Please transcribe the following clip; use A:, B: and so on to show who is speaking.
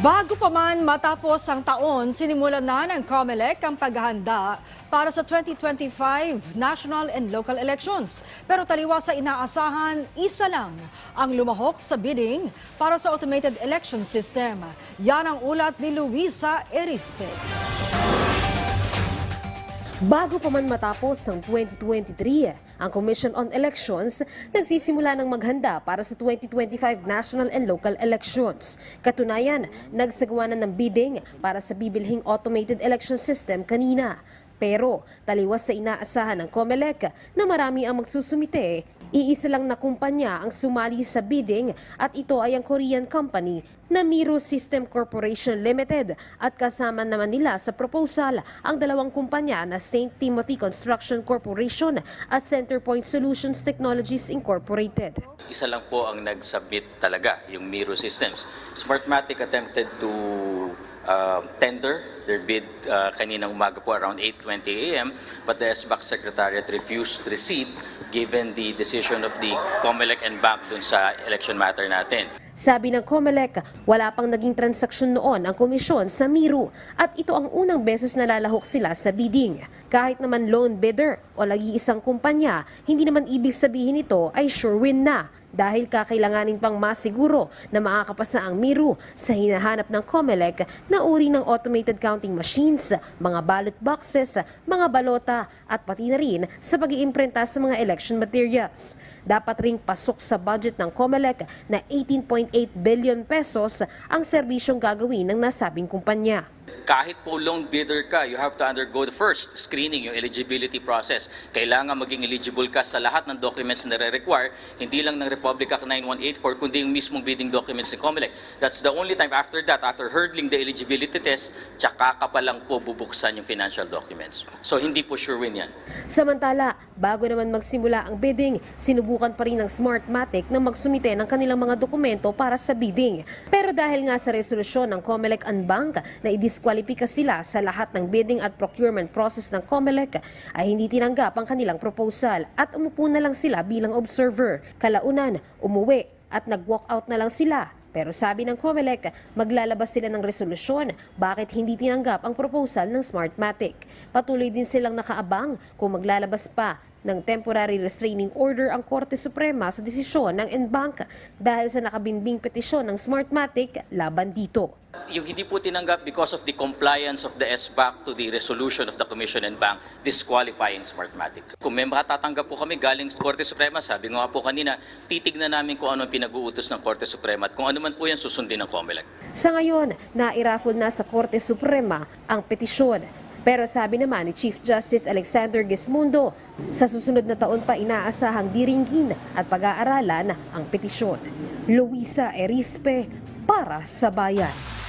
A: Bago pa man matapos ang taon, sinimulan na ng COMELEC ang paghahanda para sa 2025 national and local elections. Pero taliwas sa inaasahan, isa lang ang lumahok sa bidding para sa automated election system. Yan ang ulat ni Luisa Erispe.
B: Bago pa man matapos ang 2023, ang Commission on Elections nagsisimula ng maghanda para sa 2025 national and local elections. Katunayan, nagsagawa na ng bidding para sa bibilhing automated election system kanina. Pero taliwas sa inaasahan ng COMELEC na marami ang magsusumite, iisa lang na kumpanya ang sumali sa bidding at ito ay ang Korean company na Miro System Corporation Limited at kasama naman nila sa proposal ang dalawang kumpanya na St. Timothy Construction Corporation at Centerpoint Solutions Technologies Incorporated.
C: Isa lang po ang nag-submit talaga, yung Miro Systems. Smartmatic attempted to uh, tender their bid uh, kaninang umaga po around 8.20 a.m. But the SBAC Secretariat refused receipt given the decision of the COMELEC and BAC dun sa election matter natin.
B: Sabi ng COMELEC, wala pang naging transaksyon noon ang komisyon sa Miro at ito ang unang beses na lalahok sila sa bidding. Kahit naman lone bidder o lagi isang kumpanya, hindi naman ibig sabihin ito ay sure win na dahil kakailanganin pang masiguro na makakapasa ang Miro sa hinahanap ng COMELEC na uri ng automated counting machines, mga ballot boxes, mga balota at pati na rin sa pag iimprenta sa mga election materials. Dapat ring pasok sa budget ng COMELEC na 18.8 billion pesos ang serbisyong gagawin ng nasabing kumpanya.
C: Kahit po lone bidder ka, you have to undergo the first screening, yung eligibility process. Kailangan maging eligible ka sa lahat ng documents na nare-require, hindi lang ng Republic Act 9184, kundi yung mismong bidding documents ni COMELEC. That's the only time after that, after hurdling the eligibility test, tsaka ka pa lang po bubuksan yung financial documents. So hindi po sure win yan.
B: Samantala, bago naman magsimula ang bidding, sinubukan pa rin ng Smartmatic na magsumite ng kanilang mga dokumento para sa bidding. Pero dahil nga sa resolusyon ng COMELEC and Bank na idiskwalipika sila sa lahat ng bidding at procurement process ng COMELEC, ay hindi tinanggap ang kanilang proposal at umupo na lang sila bilang observer. Kalaunan, umuwi at nag-walkout na lang sila pero sabi ng COMELEC, maglalabas sila ng resolusyon bakit hindi tinanggap ang proposal ng Smartmatic. Patuloy din silang nakaabang kung maglalabas pa ng temporary restraining order ang Korte Suprema sa desisyon ng NBank dahil sa nakabinbing petisyon ng Smartmatic laban dito.
C: Yung hindi po tinanggap because of the compliance of the SBAC to the resolution of the Commission and Bank disqualifying Smartmatic. Kung may makatatanggap po kami galing sa Korte Suprema, sabi nga po kanina, titignan namin kung ano ang pinag-uutos ng Korte Suprema at kung ano man po yan susundin ng COMELEC.
B: Sa ngayon, nairaffle na sa Korte Suprema ang petisyon. Pero sabi naman ni Chief Justice Alexander Gismundo, sa susunod na taon pa inaasahang diringgin at pag-aaralan ang petisyon. Luisa Erispe para sa Bayan.